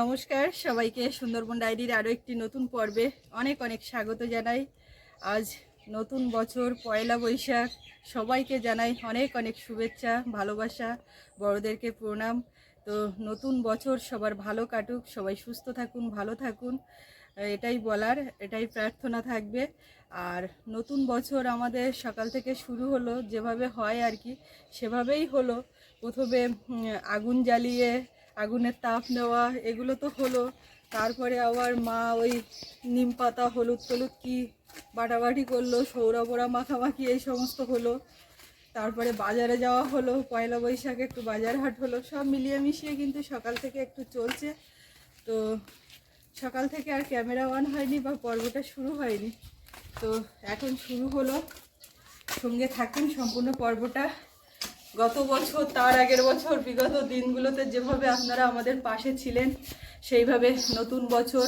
নমস্কার। সবাইকে সুন্দরবন ডায়েরির আরও একটি নতুন পর্বে অনেক অনেক স্বাগত জানাই। আজ নতুন বছর, পয়লা বৈশাখ, সবাইকে জানাই অনেক অনেক শুভেচ্ছা, ভালোবাসা, বড়দেরকে প্রণাম। তো নতুন বছর সবার ভালো কাটুক, সবাই সুস্থ থাকুন, ভালো থাকুন, এটাই বলার, এটাই প্রার্থনা থাকবে। আর নতুন বছর আমাদের সকাল থেকে শুরু হলো, যেভাবে হয় আর কি, সেভাবেই হলো। প্রথমে আগুন জ্বালিয়ে আগুনের তাপ নেওয়া, এগুলো তো হলো। তারপরে আবার মা ওই নিম পাতা, হলুদ টলুদ কি বাটাবাটি করল সৌরা বোড়া মাখামাখি, এই সমস্ত হলো। তারপরে বাজারে যাওয়া হলো, পয়লা বৈশাখে একটু বাজার হাট হলো, সব মিলিয়ে মিশিয়ে কিন্তু সকাল থেকে একটু চলছে। তো সকাল থেকে আর ক্যামেরা অন হয়নি বা পর্বটা শুরু হয়নি। তো এখন শুরু হলো। সঙ্গে থাকুন, সম্পূর্ণ পর্বটা। গত বছর তার আগের বছর বিগত দিনগুলোতে যেভাবে আপনারা আমাদের পাশে ছিলেন সেইভাবে নতুন বছর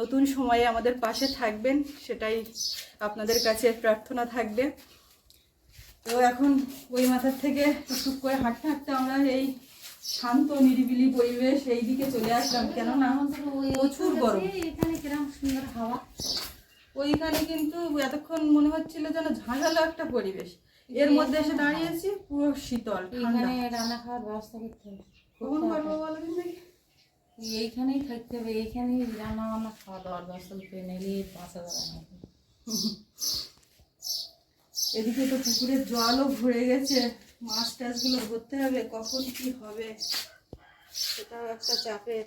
নতুন সময়ে আমাদের পাশে থাকবেন সেটাই আপনাদের কাছে প্রার্থনা থাকবে। তো এখন ওই মাথার থেকে টুক করে হাঁটতে হাঁটতে আমরা এই শান্ত নিরিবিলি পরিবেশ এই দিকে চলে আসলাম। কেননা প্রচুর গরম। এখানে কিরম সুন্দর হাওয়া। ওইখানে কিন্তু এতক্ষণ মনে হচ্ছিল যেন ঝাঁঝালো একটা পরিবেশ। এর মধ্যে এসে দাঁড়িয়েছি পুরো শীতল এখানে রান্না খাওয়ার ব্যবস্থা করতে হবে। কখন করব বলো এইখানেই থাকতে হবে এইখানেই রান্না বান্না খাওয়া দাওয়ার ব্যবস্থা করতে নাহলে বাঁচা যাবে না এদিকে তো পুকুরের জলও ভরে গেছে মাছ টাছগুলো ধরতে হবে কখন কি হবে সেটাও একটা চাপের।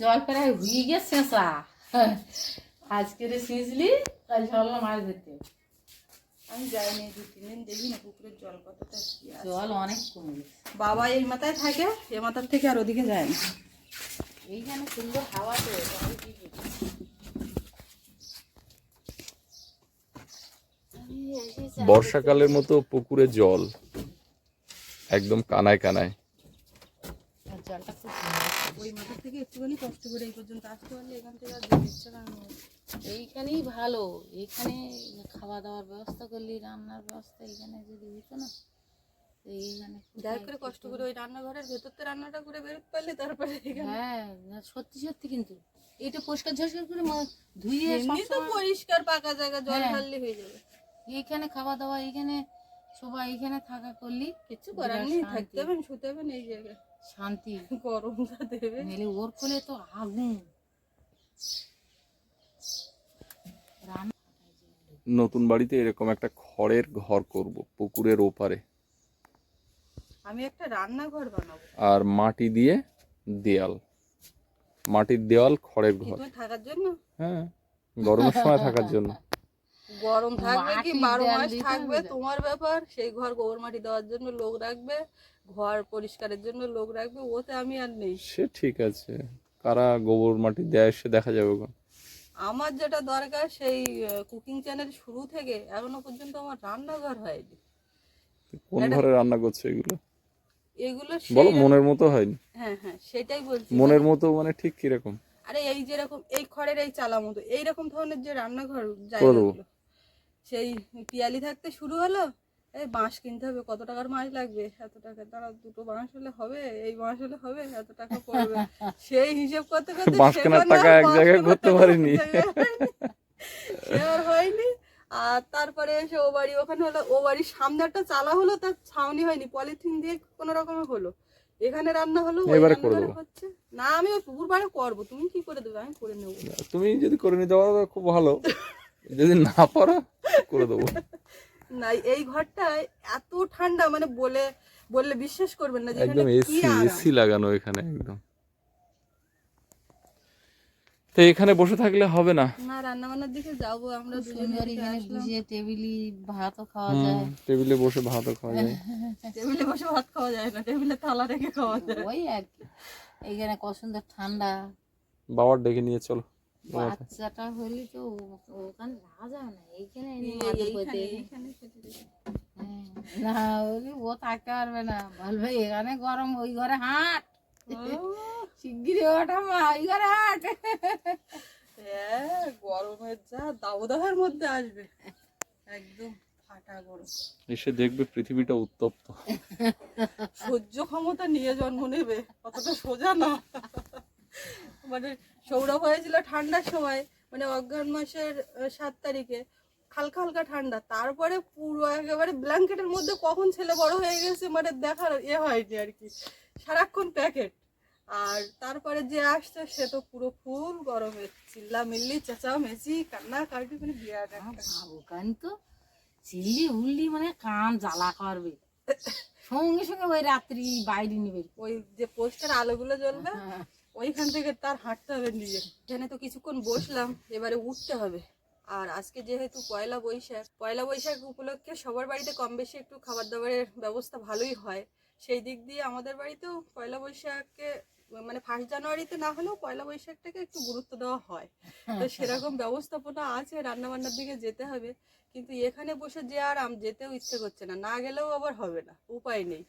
জল প্রায় হয়ে গেছে আজকে রে সিঁচলি কাল সকালে মাছ ধরতে। আমি যাইনি দু তিন দিন দেখি না পুকুরের জল কতটা কি জল অনেক কমে বাবা এই মাথায় থাকে এ মাথার থেকে আর ওদিকে যায় না। এইখানে সুন্দর হাওয়া তো বর্ষাকালের মতো পুকুরে জল একদম কানায় কানায়। আর জলটা খুব ওই মাথার থেকে একটুখানি কষ্ট করে এই পর্যন্ত আসতে পারলে এখান থেকে আর যেতে ইচ্ছে। এইখানেই ভালো। এখানে খাওয়া দাওয়ার ব্যবস্থা করলি রান্নার ব্যবস্থা এখানে যদি হতো না যাই করে কষ্ট করে ওই রান্নাঘরের ভেতর থেকে রান্নাটা করে বেরোতে পারলে তারপরে হ্যাঁ সত্যি সত্যি কিন্তু। এটা পরিষ্কার করে ধুয়ে তো পরিষ্কার পাকা জায়গা জল হ্যাঁ। ঢাললে হয়ে যাবে। এইখানে খাওয়া দাওয়া এইখানে সবাই এইখানে থাকা করলি কিছু করার নেই। থাকতে হবেন শুতে হবেন এই জায়গায়। শান্তি। গরমটা দেবে। ওর কোলে তো আগুন রান্না নতুন বাড়িতে এরকম একটা খড়ের ঘর করব পুকুরের ওপারে। আমি একটা রান্নাঘর বানাবো। আর মাটি দিয়ে দেয়াল। মাটির দেওয়াল খড়ের ঘর। থাকার জন্য? হ্যাঁ গরমের সময় থাকার জন্য। গরম থাকবে কি বারো দেয়াল মাস থাকবে তোমার ব্যাপার সেই ঘর গোবর মাটি দেওয়ার জন্য লোক রাখবে ঘর পরিষ্কারের জন্য লোক রাখবে ওতে আমি আর নেই। সে ঠিক আছে। কারা গোবর মাটি দেয় সে দেখা যাবে ওখানে আমার যেটা দরকার সেই কুকিং চ্যানেল শুরু থেকে এখনও পর্যন্ত আমার রান্নাঘর হয়নি। কোন ঘরে রান্না করছ এগুলো? এগুলো বলো মনের মতো হয়নি? হ্যাঁ হ্যাঁ সেটাই বলছি। মনের মতো মানে ঠিক কীরকম? আরে এই যেরকম এই খড়ের এই চালা মতো এইরকম ধরনের যে রান্নাঘর। জায়গাগুলো সেই পিয়ালি থাকতে শুরু হলো এই বাঁশ কিনতে হবে কত টাকার মাছ লাগবে? এত টাকা তারা দুটো বাঁশ হলে হবে? এই বাঁশ হলে হবে? এত টাকা পড়বে। সেই হিসেব করতে করতে বাঁশ কেনার টাকা এক জায়গায় করতে পারিনি। হয়নি। সে আর হয়নি। আর তারপরে এসে ও বাড়ি ওখানে হলো ও বাড়ির সামনে একটা চালা হলো তার ছাউনি হয়নি পলিথিন দিয়ে কোনো রকমে হলো। এখানে রান্না হলো এবারে করে দেবো। না আমি ওই পুকুর পাড়ে করব। তুমি কি করে দেবে? আমি করে নেব। তুমি যদি করে নিতে পারো খুব ভালো। যদি না পারো করে দেবো। এই ঘরটায় এত ঠান্ডা মানে বলে বললে বিশ্বাস করবেন না একদম এসি এসি লাগানো এখানে একদম। তো এখানে বসে থাকলে হবে না? না রান্না বান্নার দিকে যাব আমরা দুজনে সুন্দর এখানে বুঝিয়ে টেবিলি ভাতও খাওয়া যায়। টেবিলে বসে ভাতও খাওয়া যায়। টেবিলে বসে ভাত খাওয়া যায় না টেবিলে থালা রেখে খাওয়া যায়। ওই আর কি। এইখানে কত সুন্দর ঠান্ডা। বাবার ডেকে নিয়ে চলো। বাচ্চাটা হলে তো ও- ওখানে রাখা যাবে না এইখানে। হ্যাঁ, না ওরে ও থাকতে পারবে না। বলবে এখানে গরম ওই ঘরে হাঁট। শিগগিরি ওটা মা ওই ঘরে হাঁট। হ্যাঁ গরমের যা দাবদাহের মধ্যে আসবে। একদম ফাটা গরম। এসে দেখবে পৃথিবীটা উত্তপ্ত। সহ্য ক্ষমতা নিয়ে জন্ম নেবে অতটা সোজা না। মানে সৌরভ হয়েছিল ঠান্ডার সময় মানে অজ্ঞান মাসের সাত তারিখে। হালকা হালকা ঠান্ডা। তারপরে পুরো একেবারে ব্ল্যাঙ্কেটের মধ্যে কখন ছেলে বড় হয়ে গেছে মানে দেখার এ হয়নি আর কি। সারাক্ষণ প্যাকেট। আর তারপরে যে আসছে সে তো পুরো ফুল গরমে চিল্লা মিল্লি চেঁচা মেচি কান্না কাটি মানে বিরাট কান তো চিল্লি হুল্লি মানে কান জ্বালা করবে। সঙ্গে সঙ্গে ওই রাত্রি বাইরে নিবে। ওই যে পোস্টার আলোগুলো জ্বলবে ওইখান থেকে তার হাঁটতে হবে নিজে। এখানে তো কিছুক্ষণ বসলাম, এবারে উঠতে হবে। আর আজকে যেহেতু পয়লা বৈশাখ পয়লা বৈশাখ উপলক্ষে সবার বাড়িতে কম বেশি একটু খাবার দাবারের ব্যবস্থা ভালোই হয়। সেই দিক দিয়ে আমাদের বাড়িতেও পয়লা বৈশাখকে মানে ফার্স্ট জানুয়ারিতে না হলেও পয়লা বৈশাখটাকে একটু গুরুত্ব দেওয়া হয়। তো সেরকম ব্যবস্থাপনা আছে রান্নাবান্নার দিকে যেতে হবে। কিন্তু এখানে বসে যে আর আম যেতেও ইচ্ছে করছে না না গেলেও আবার হবে না উপায় নেই।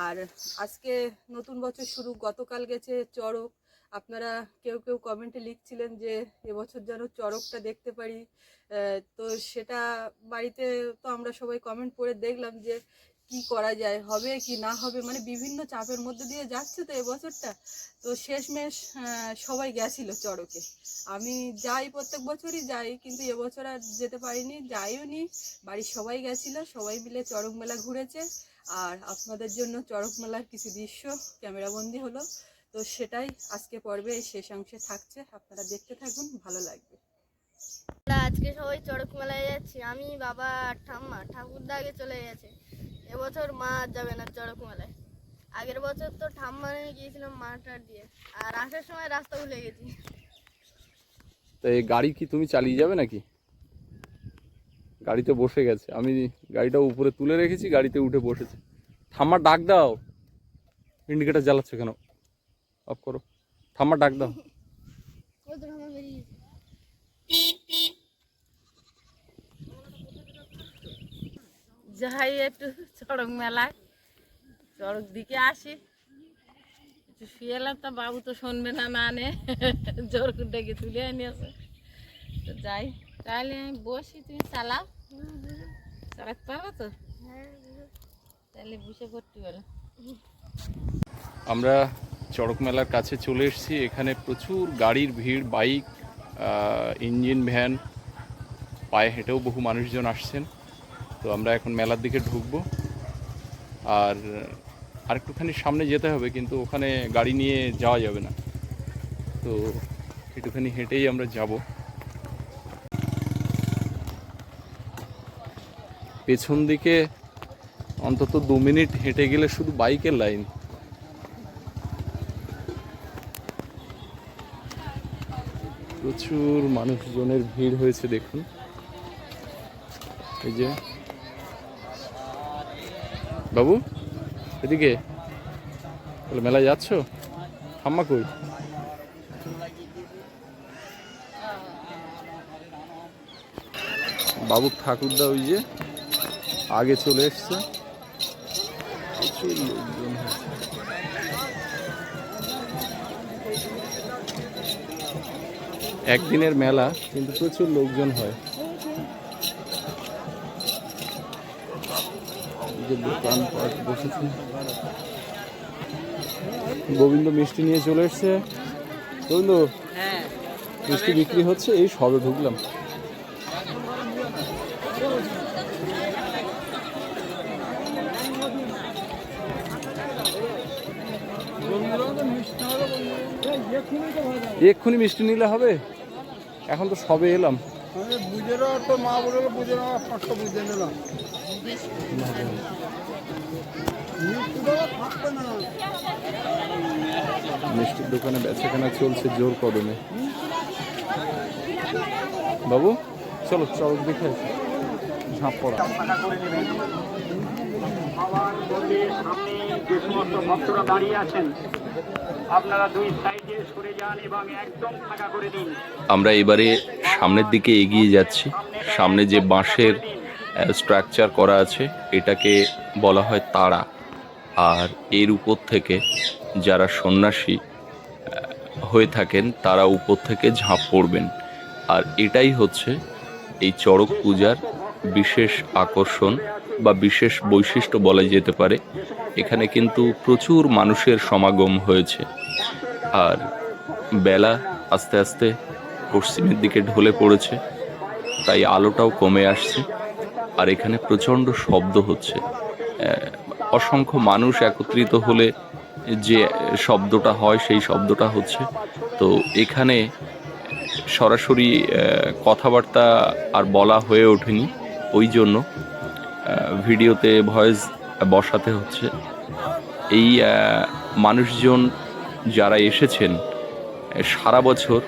আর আজকে নতুন বছর শুরু গতকাল গেছে চড়ক। আপনারা কেউ কেউ কমেন্টে লিখছিলেন যে এবছর যেন চড়কটা দেখতে পারি। তো সেটা বাড়িতে তো আমরা সবাই কমেন্ট করে দেখলাম যে কি করা যায় হবে কি না হবে মানে বিভিন্ন চাপের মধ্যে দিয়ে যাচ্ছে তো এবছরটা। তো শেষমেশ আহ, সবাই গেছিল চড়কে। আমি যাই প্রত্যেক বছরই যাই কিন্তু এবছর আর যেতে পারিনি যাইও নি। বাড়ির সবাই গেছিল সবাই মিলে চড়ক মেলা ঘুরেছে। আর আপনাদের জন্য চড়ক মেলার কিছু দৃশ্য ক্যামেরাবন্দি হলো। তো সেটাই আজকে পর্বে এই শেষাংশে থাকছে। আপনারা দেখতে থাকুন ভালো লাগবে। আজকে সবাই চড়ক মেলায় যাচ্ছি। আমি বাবা ঠাম্মা ঠাকুরদা আগে চলে গেছে। এবছর মা যাবে না চড়ক মেলায় আগের বছর তো ঠাম্মা নিয়ে গিয়েছিলাম মাটার দিয়ে আর আসার সময় রাস্তা ভুলে গেছি। তো এই গাড়ি কি তুমি চালিয়ে যাবে নাকি? গাড়িতে বসে গেছে। আমি গাড়িটা উপরে তুলে রেখেছি গাড়িতে উঠে বসেছে। ঠাম্মা ডাক দাও। ইন্ডিকেটার জ্বালাচ্ছে কেন? অফ করো। ঠাম্মা ডাক দাও ওই তো ঠাম্মা বেরিয়ে গেছে। যাই, একটু চড়ক মেলায়। চড়ক দিকে আসি। একটু শুয়ে এলাম, তা বাবু তো শুনবে না না নে। জোর ডেকে তুলে আনিয়েছে। তো যাই, তাহলে আমি বসি, তুমি চালাও। চালাতে পারব তো। তাহলে বসে পড়তে পারো। আমরা চড়ক মেলার কাছে চলে এসেছি। এখানে প্রচুর গাড়ির ভিড়, বাইক ইঞ্জিন ভ্যান, পায়ে হেঁটেও বহু মানুষজন আসছেন। তো আমরা এখন মেলার দিকে ঢুকবো। আর আরেকটুখানি সামনে যেতে হবে, কিন্তু ওখানে গাড়ি নিয়ে যাওয়া যাবে না। তো একটুখানি হেঁটেই আমরা যাব। পেছন দিকে অন্তত দু মিনিট হেঁটে গেলে শুধু বাইকের লাইন। প্রচুর মানুষজনের ভিড় হয়েছে দেখুন। এই যে বাবু, এদিকে। তাহলে মেলায় যাচ্ছ? ঠাম্মা কই? বাবু ঠাকুরদা ওই যে, আগে চলে এসছে। একদিনের মেলা, কিন্তু প্রচুর লোকজন হয়। যে বসেছে। গোবিন্দ মিষ্টি নিয়ে চলে এসছে। গোবিন্দ, মিষ্টি বিক্রি হচ্ছে, এই সবে ঢুকলাম। এক্ষুনি মিষ্টি নিলে হবে। এখন তো সবে এলাম। বুঝেরও তো মা বলে বুঝেরও পাঁচটা বুঝে নিলাম। মিষ্টির দোকানে বেচাকেনা চলছে জোর কদমে। বাবু চলো চড়ক দেখে আসি। ঝাঁপ পড়া। সামনে যে সমস্ত ভক্তরা দাঁড়িয়ে আছেন আপনারা দুই সাইডে সরে যান এবং একদম ফাঁকা করে দিন। আমরা এবারে সামনের দিকে এগিয়ে যাচ্ছি। সামনে যে বাঁশের স্ট্রাকচার করা আছে, এটাকে বলা হয় তারা। আর এর উপর থেকে যারা সন্ন্যাসী হয়ে থাকেন, তারা উপর থেকে ঝাঁপ পড়বেন। আর এটাই হচ্ছে এই চড়ক পূজার বিশেষ আকর্ষণ বা বিশেষ বৈশিষ্ট্য বলা যেতে পারে। এখানে কিন্তু প্রচুর মানুষের সমাগম হয়েছে। আর বেলা আস্তে আস্তে পশ্চিমের দিকে ঢলে পড়েছে, তাই আলোটাও কমে আসছে আর এখানে প্রচণ্ড শব্দ হচ্ছে। অসংখ্য মানুষ একত্রিত হলে যে শব্দটা হয় সেই শব্দটা হচ্ছে। তো এখানে সরাসরি কথাবার্তা আর বলা হয়ে ওঠেনি ওই জন্য ভিডিওতে ভয়েস বসাতে হচ্ছে। এই মানুষজন যারা এসেছেন সারা বছর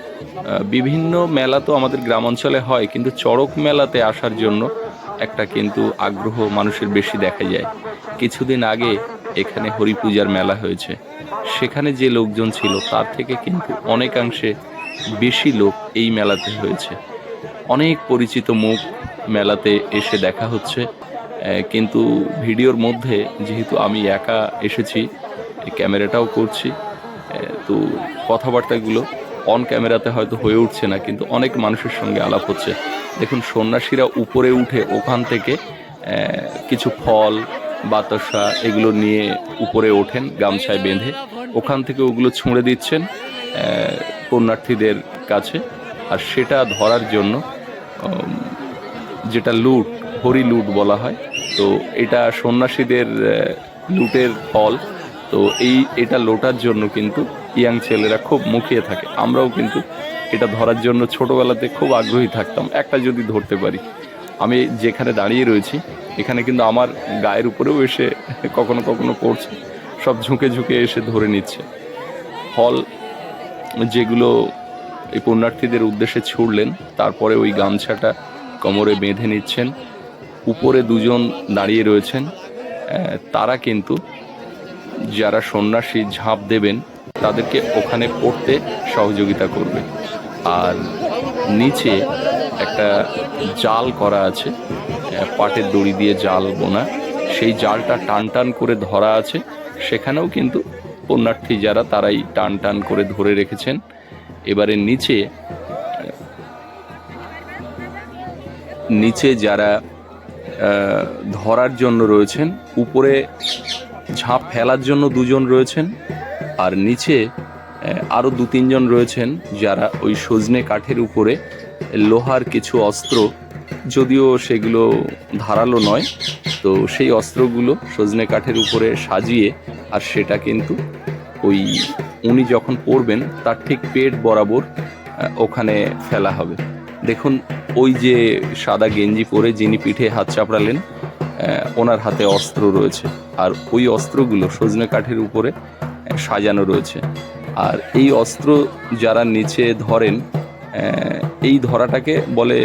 বিভিন্ন মেলা তো আমাদের গ্রাম অঞ্চলে হয়, কিন্তু চড়ক মেলাতে আসার জন্য একটা কিন্তু আগ্রহ মানুষের বেশি দেখা যায়। কিছুদিন আগে এখানে হরি পূজার মেলা হয়েছে। সেখানে যে লোকজন ছিল, তার থেকে কিন্তু অনেকাংশে বেশি লোক এই মেলাতে হয়েছে। অনেক পরিচিত মুখ মেলাতে এসে দেখা হচ্ছে কিন্তু ভিডিওর মধ্যে যেহেতু আমি একা এসেছি, ক্যামেরাটাও করছি তো কথাবার্তাগুলো অন ক্যামেরাতে হয়তো হয়ে উঠছে না কিন্তু অনেক মানুষের সঙ্গে আলাপ হচ্ছে। দেখুন সন্ন্যাসীরা উপরে উঠে ওখান থেকে কিছু ফল বাতাসা এগুলো নিয়ে উপরে ওঠেন গামছায় বেঁধে। ওখান থেকে ওগুলো ছুঁড়ে দিচ্ছেন আহ, পুণ্যার্থীদের কাছে। আর সেটা ধরার জন্য যেটা লুট হরি লুট বলা হয় তো এটা সন্ন্যাসীদের লুটের ফল। তো এই এটা লোটার জন্য কিন্তু ইয়াং ছেলেরা খুব মুখিয়ে থাকে। আমরাও কিন্তু এটা ধরার জন্য ছোটোবেলাতে খুব আগ্রহী থাকতাম। একটা যদি ধরতে পারি। আমি যেখানে দাঁড়িয়ে রয়েছি, এখানে কিন্তু আমার গায়ের উপরেও এসে কখনো কখনো পড়ছে। সব ঝুঁকে ঝুঁকে এসে ধরে নিচ্ছে। ফল যেগুলো এই পুণ্যার্থীদের উদ্দেশ্যে ছুড়লেন, তারপরে ওই গামছাটা কোমরে বেঁধে নিচ্ছেন। উপরে দুজন দাঁড়িয়ে রয়েছেন। তারা কিন্তু যারা সন্ন্যাসী ঝাঁপ দেবেন, তাদেরকে ওখানে পড়তে সহযোগিতা করবে। আর নিচে একটা জাল করা আছে পাটের দড়ি দিয়ে জাল বোনা। সেই জালটা টান টান করে ধরা আছে। সেখানেও কিন্তু পুণ্যার্থী যারা, তারাই টান টান করে ধরে রেখেছেন। এবারে নিচে নিচে যারা ধরার জন্য রয়েছেন, উপরে ঝাঁপ ফেলার জন্য দুজন রয়েছেন, আর নিচে আরও দু তিনজন রয়েছেন যারা ওই সজনে কাঠের উপরে লোহার কিছু অস্ত্র, যদিও সেগুলো ধারালো নয়, তো সেই অস্ত্রগুলো সজনে কাঠের উপরে সাজিয়ে, আর সেটা কিন্তু ওই উনি যখন পড়বেন তার ঠিক পেট বরাবর ওখানে ফেলা হবে। দেখুন, ওই যে সাদা গেঞ্জি পরে যিনি পিঠে হাত চাপড়ালেন ওনার হাতে অস্ত্র রয়েছে। আর ওই অস্ত্রগুলো সজনে কাঠের উপরে সাজানো রয়েছে। আর এই অস্ত্র যারা নিচে ধরেন এই ধরাটাকে বলে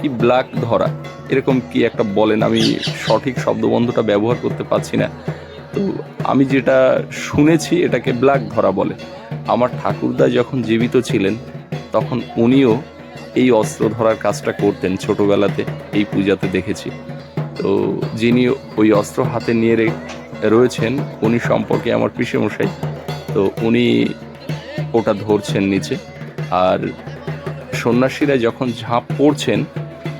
কি ব্ল্যাক ধরা। এরকম কি একটা বলেন? আমি সঠিক শব্দবন্ধটা ব্যবহার করতে পারছি না। তো আমি যেটা শুনেছি, এটাকে ব্ল্যাক ধরা বলে। আমার ঠাকুরদা যখন জীবিত ছিলেন, তখন উনিও এই অস্ত্র ধরার কাজটা করতেন ছোটবেলাতে, এই পূজাতে দেখেছি। তো যিনি ওই অস্ত্র হাতে নিয়ে রয়েছেন, উনি সম্পর্কে আমার পিসেমশাই। তো উনি ওটা ধরছেন নিচে। আর সন্ন্যাসীরা যখন ঝাঁপ পড়ছেন,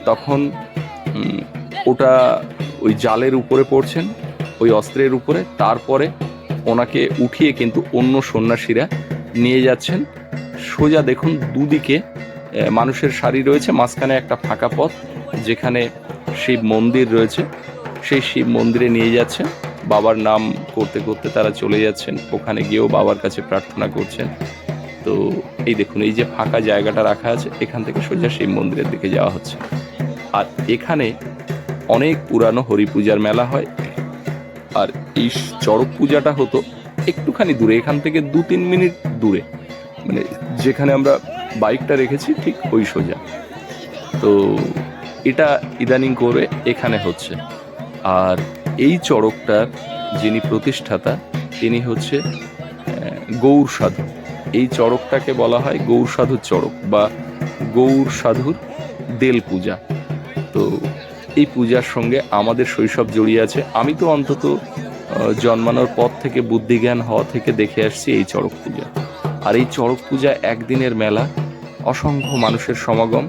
তখন ওটা ওই জালের উপরে পড়ছেন, ওই অস্ত্রের উপরে। তারপরে ওনাকে উঠিয়ে কিন্তু অন্য সন্ন্যাসীরা নিয়ে যাচ্ছেন। সোজা দেখুন, দুদিকে মানুষের সারি রয়েছে, মাঝখানে একটা ফাঁকা পথ, যেখানে শিব মন্দির রয়েছে। সেই শিব মন্দিরে নিয়ে যাচ্ছেন বাবার নাম করতে করতে তারা চলে যাচ্ছেন। ওখানে গিয়েও বাবার কাছে প্রার্থনা করছেন। তো এই দেখুন, এই যে ফাঁকা জায়গাটা রাখা আছে, এখান থেকে সোজা শিব মন্দিরের দিকে যাওয়া হচ্ছে। আর এখানে অনেক পুরানো হরি পূজার মেলা হয়। আর এই চড়ক পূজাটা হতো একটুখানি দূরে, এখান থেকে দু তিন মিনিট দূরে। মানে যেখানে আমরা বাইকটা রেখেছি, ঠিক ওই সোজা। তো এটা ইদানিং করে এখানে হচ্ছে। আর এই চড়কটার যিনি প্রতিষ্ঠাতা, তিনি হচ্ছে গৌর সাধু। এই চড়কটাকে বলা হয় গৌর সাধুর চড়ক বা গৌর সাধুর দেল পূজা। তো এই পূজার সঙ্গে আমাদের শৈশব জড়িয়ে আছে। আমি তো অন্তত জন্মানোর পর থেকে বুদ্ধিজ্ঞান হওয়া থেকে দেখে আসছি এই চড়ক পূজা। আর এই চড়ক পূজা একদিনের মেলা, অসংখ্য মানুষের সমাগম,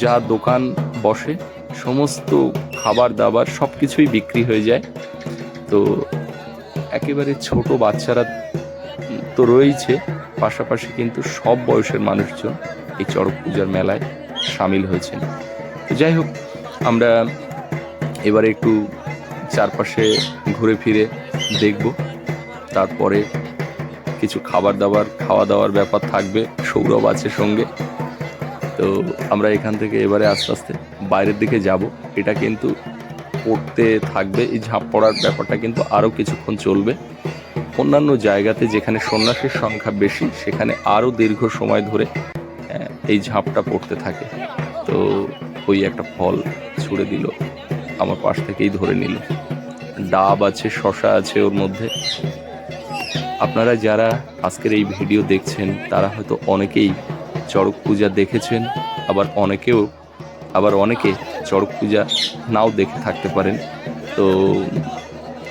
যা দোকান বসে, সমস্ত খাবার দাবার সব কিছুই বিক্রি হয়ে যায়। তো একেবারে ছোট বাচ্চারা তো রয়েছে পাশাপাশি কিন্তু সব বয়সের মানুষজন এই চড়ক পূজার মেলায় সামিল হয়েছেন। তো যাই হোক, আমরা এবারে একটু চারপাশে ঘুরে ফিরে দেখব। তারপরে কিছু খাবার দাবার, খাওয়া দাওয়ার ব্যাপার থাকবে, সৌরভ আছে সঙ্গে। তো আমরা এখান থেকে এবারে আস্তে আস্তে বাইরের দিকে যাব। এটা কিন্তু পড়তে থাকবে, এই ঝাঁপ পড়ার ব্যাপারটা কিন্তু আরও কিছুক্ষণ চলবে। অন্যান্য জায়গাতে যেখানে সন্ন্যাসীর সংখ্যা বেশি, সেখানে আরও দীর্ঘ সময় ধরে এই ঝাঁপটা পড়তে থাকে। তো ওই একটা ফল ছুড়ে দিল, আমার পাশ থেকেই ধরে নিল। ডাব আছে, শশা আছে ওর মধ্যে। আপনারা যারা আজকের এই ভিডিও দেখছেন, তারা হয়তো অনেকেই চড়ক পূজা দেখেছেন, আবার অনেকেও, আবার অনেকে চড়ক পূজা নাও দেখে থাকতে পারেন। তো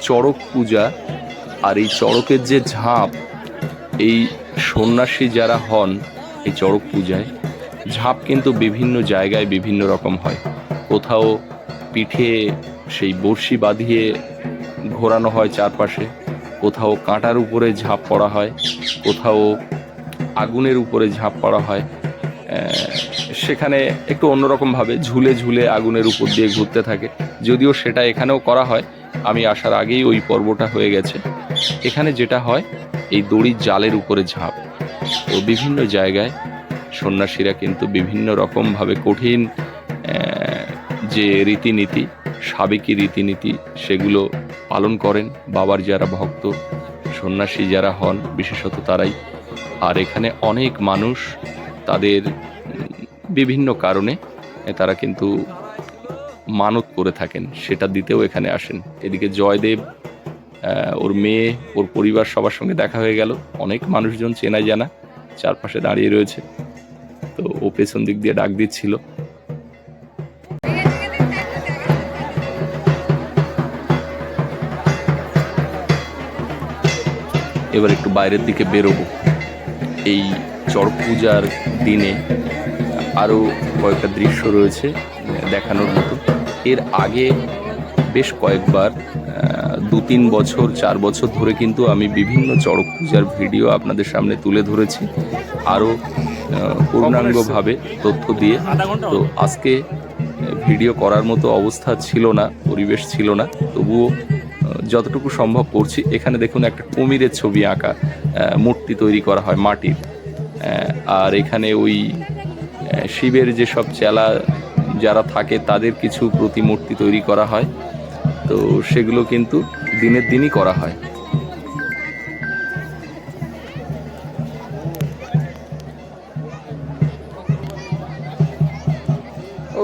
চড়ক পূজা আর এই চড়কের যে ঝাঁপ, এই সন্ন্যাসী যারা হন এই চড়ক পূজায়, ঝাঁপ কিন্তু বিভিন্ন জায়গায় বিভিন্ন রকম হয়। কোথাও পিঠে সেই বড়শি বাঁধিয়ে ঘোরানো হয় চারপাশে, কোথাও কাঁটার উপরে ঝাঁপ পড়া হয়, কোথাও আগুনের উপরে ঝাঁপ পড়া হয়। সেখানে একটু অন্যরকমভাবে ঝুলে ঝুলে আগুনের উপর দিয়ে ঘুরতে থাকে। যদিও সেটা এখানেও করা হয়। আমি আসার আগেই ওই পর্বটা হয়ে গেছে। এখানে যেটা হয়, এই দড়ির জালের উপরে ঝাঁপ। তো বিভিন্ন জায়গায় সন্ন্যাসীরা কিন্তু বিভিন্ন রকমভাবে কঠিন যে রীতিনীতি, সাবেকি রীতিনীতি, সেগুলো পালন করেন। বাবার যারা ভক্ত, সন্ন্যাসী যারা হন, বিশেষত তারাই। আর এখানে অনেক মানুষ তাদের বিভিন্ন কারণে তারা কিন্তু মানত করে থাকেন, সেটা দিতেও এখানে আসেন। এদিকে জয়দেব ওর মেয়ে, ওর পরিবার সবার সঙ্গে দেখা হয়ে গেল। অনেক মানুষজন চেনা জানা, চারপাশে দাঁড়িয়ে রয়েছে। তো ও পেছন দিক দিয়ে ডাক দিচ্ছিল। এবার একটু বাইরের দিকে বেরোবো। এই চড়ক পূজার দিনে আরও কয়েকটা দৃশ্য রয়েছে দেখানোর মতো। এর আগে বেশ কয়েকবার দু তিন বছর, চার বছর ধরে কিন্তু আমি বিভিন্ন চড়ক পূজার ভিডিও আপনাদের সামনে তুলে ধরেছি। আরও পূর্ণাঙ্গভাবে তথ্য দিয়ে। তো আজকে ভিডিও করার মতো অবস্থা ছিল না, পরিবেশ ছিল না, তবুও যতটুকু সম্ভব করছি। এখানে দেখুন একটা কুমিরের ছবি আঁকা মূর্তি তৈরি করা হয় মাটির। আর এখানে ওই শিবের যেসব চেলা যারা থাকে তাদের কিছু প্রতিমূর্তি তৈরি করা হয়। তো সেগুলো কিন্তু দিনের দিনই করা হয়। ও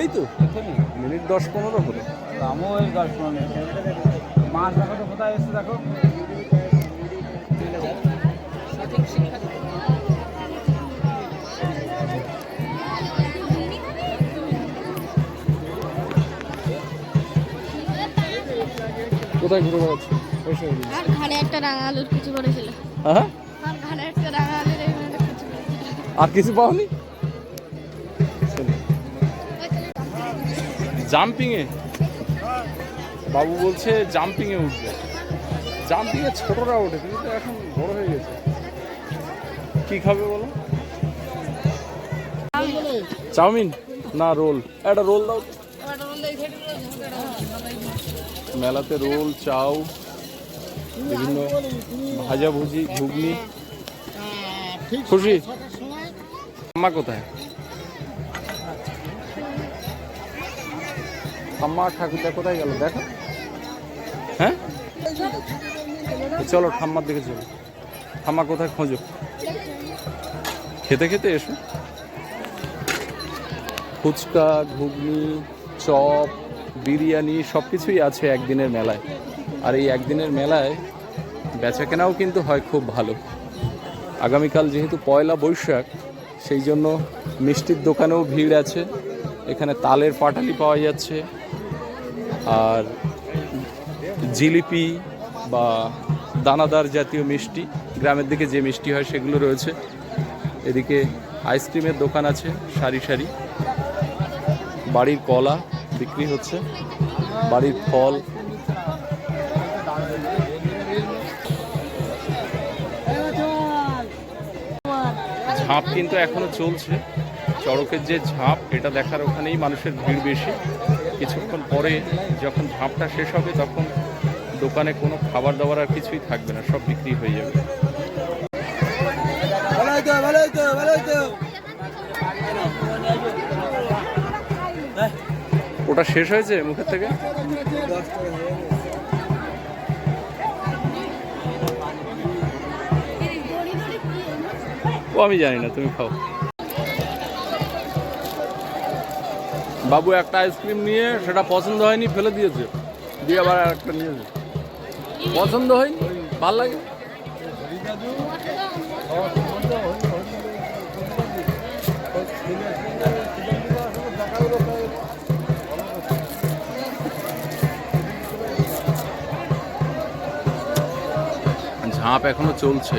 এই তো। মিনিট দশ পনেরো হলো। আমিও এই গাছ শুনে মাছ দেখো তো কোথায় এসছে দেখো। কোথায় ঘুরে বেড়াচ্ছ? আর ঘাড়ে একটা রাঙা আলুর কিছু করেছিল হ্যাঁ? আর ঘাড়ে একটা রাঙা আলুর কিছু করেছিল আর কিছু পাওনি? জাম্পিং এ বাবু বলছে জাম্পিং এ উঠবে। জাম্পিং এ ছোটরা ওঠে তুমি তো এখন বড় হয়ে গেছে। কি খাবে বলো? চাউমিন? না রোল। একটা রোল দাও। মেলাতে রোল চাউ বিভিন্ন ভাজাভুজি ঘুগনি। খুশি? আম্মা কোথায়? আম্মা ঠাকুরদা কোথায় গেল? দেখো। হ্যাঁ? চলো ঠাম্মার দিকে চলো। ঠাম্মা কোথায় খোঁজো? খেতে খেতে এসো। ফুচকা ঘুগনি চপ বিরিয়ানি সব কিছুই আছে একদিনের মেলায়। আর এই একদিনের মেলায় বেচা কেনাও কিন্তু হয় খুব ভালো। আগামীকাল যেহেতু পয়লা বৈশাখ সেই জন্য মিষ্টির দোকানেও ভিড় আছে। এখানে তালের পাটালি পাওয়া যাচ্ছে। আর জিলিপি বা দানাদার জাতীয় মিষ্টি, গ্রামের দিকে যে মিষ্টি হয় সেগুলো রয়েছে। এদিকে আইসক্রিমের দোকান আছে, সারি সারি। বাড়ির কলা বিক্রি হচ্ছে, বাড়ির ফল। ঝাঁপ কিন্তু এখনও চলছে। চড়কের যে ঝাঁপ, এটা দেখার ওখানেই মানুষের ভিড় বেশি। কিছুক্ষণ পরে যখন ঝাঁপটা শেষ হবে তখন দোকানে কোনো খাবার দাবার আর কিছুই থাকবে না, সব বিক্রি হয়ে যাবে। ওটা শেষ হয়েছে মুখের থেকে? ও, আমি জানি না, তুমি খাও। বাবু একটা আইসক্রিম নিয়ে সেটা পছন্দ হয়নি, ফেলে দিয়েছে। দিয়ে আবার একটা নিয়েছে। পছন্দ হয়নি? ভালো লাগে? ঝাঁপ এখনও চলছে।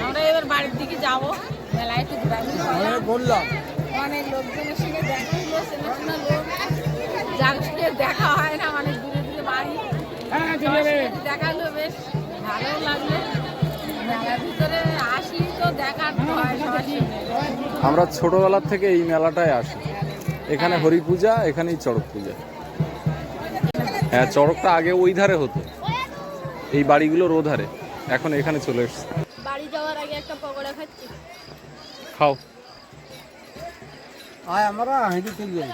আমরা এবার বাড়ির দিকে যাব। মেলায় একটু ঘোরাঘুরি করলাম অনেক লোকজনের সঙ্গে দেখা হলো চেনাশোনা লোক। যার সঙ্গে দেখা হয় না অনেক দূরে দূরে বাড়ি। সবার দেখা হলো বেশ ভালো লাগল। আমরা ছোটবেলার থেকে এই মেলাটায় আসি। এখানে হরি পূজা এখানেই চড়ক পূজা। হ্যাঁ চড়কটা আগে ওই ধারে হতো। এই বাড়িগুলোর ও ধারে। এখন এখানে চলে এসছে। বাড়ি যাওয়ার আগে একটা পকোড়া খাচ্ছি। খাও। আয় আমরা হেঁটে চলে যাই।